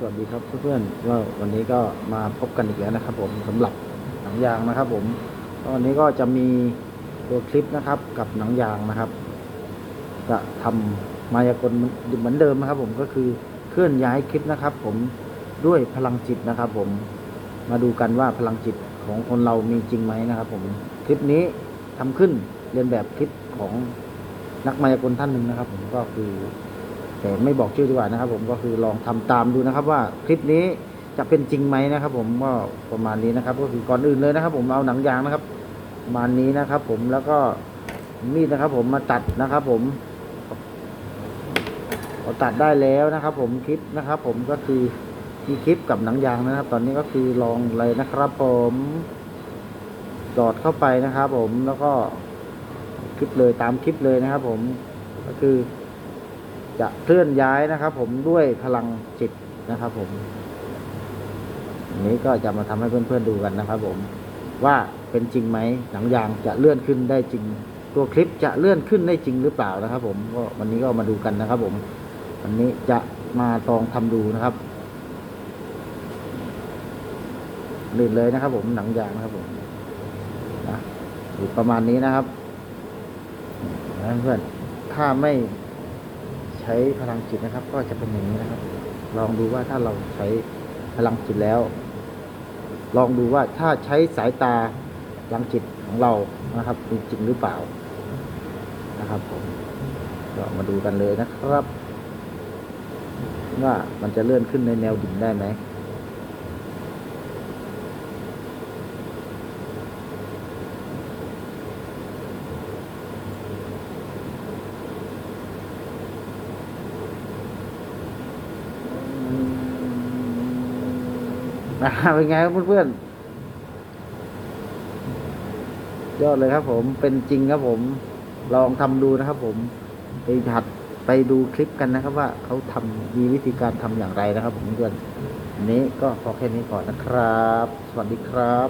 สวัสดีครับเพื่อนๆว่าวันนี้ก็มาพบกันอีกแล้วนะครับ ผมสำหรับหนังยางนะครับ ผมวันนี้ก็จะมีตัวคลิปนะครับ กับหนังยางนะครับ จะทำมายากลเหมือนเดิมนะครับ ผมก็คือเคลื่อนย้ายคลิปนะครับ ผมด้วยพลังจิตนะครับ ผมมาดูกันว่าพลังจิตของคนเรามีจริงไหมนะครับ ผมคลิปนี้ทำขึ้นเรียนแบบคลิปของนักมายากลท่านหนึ่งนะครับ ผมก็คือ แต่ไม่บอกชื่อดีกว่านะครับ ผมก็คือลองทำตามดูนะครับ ว่าคลิปนี้จะเป็นจริงไหมนะครับ ผมก็ประมาณนี้นะครับ ก็คือก่อนอื่นเลยนะครับ ผมเอาหนังยางนะครับประมาณนี้นะครับ ผมแล้วก็มีดนะครับ ผมมาตัดนะครับ ผมพอตัดได้แล้วนะครับ ผมคลิปนะครับ ผมก็คือมีคลิปกับหนังยางนะครับ ตอนนี้ก็คือลองเลยนะครับ ผมดอดเข้าไปนะครับ ผมแล้วก็คลิปเลยตามคลิปเลยนะครับ ผมก็คือ จะเคลื่อนย้ายนะครับ ผมด้วยพลังจิตนะครับ ผมอันนี้ก็จะมาทำให้เพื่อนๆดูกันนะครับ ผมว่าเป็นจริงไหมหนังยางจะเลื่อนขึ้นได้จริง ตัวคลิปจะเลื่อนขึ้นได้จริงหรือเปล่านะครับ ผมก็วันนี้ก็มาดูกันนะครับ ผมวันนี้จะมาลองทำดูนะครับลื่นเลยนะครับ ผมหนังยางนะครับ ผมนะอยู่ประมาณนี้นะครับเพื่อนถ้าไม่ ช้พลังจิตนะครับ ก็จะเป็นอย่างนี้นะครับ ลองดูว่าถ้าเราใช้พลังจิตแล้ว ลองดูว่าถ้าใช้สายตาพลังจิตของเรานะครับมีจริงหรือเปล่านะครับผมก็มาดูกันเลยนะครับ ว่ามันจะเลื่อนขึ้นในแนวดิ่งได้ไหม นะเป็นไงครับเพื่อนๆยอดเลยครับ ผมเป็นจริงครับผม ลองทำดูนะครับ ผมไปหัดไปดูคลิปกันนะครับ ว่าเขาทำมีวิธีการทำอย่างไรนะครับ ผมเพื่อนอันนี้ก็พอแค่นี้ก่อนนะครับ สวัสดีครับ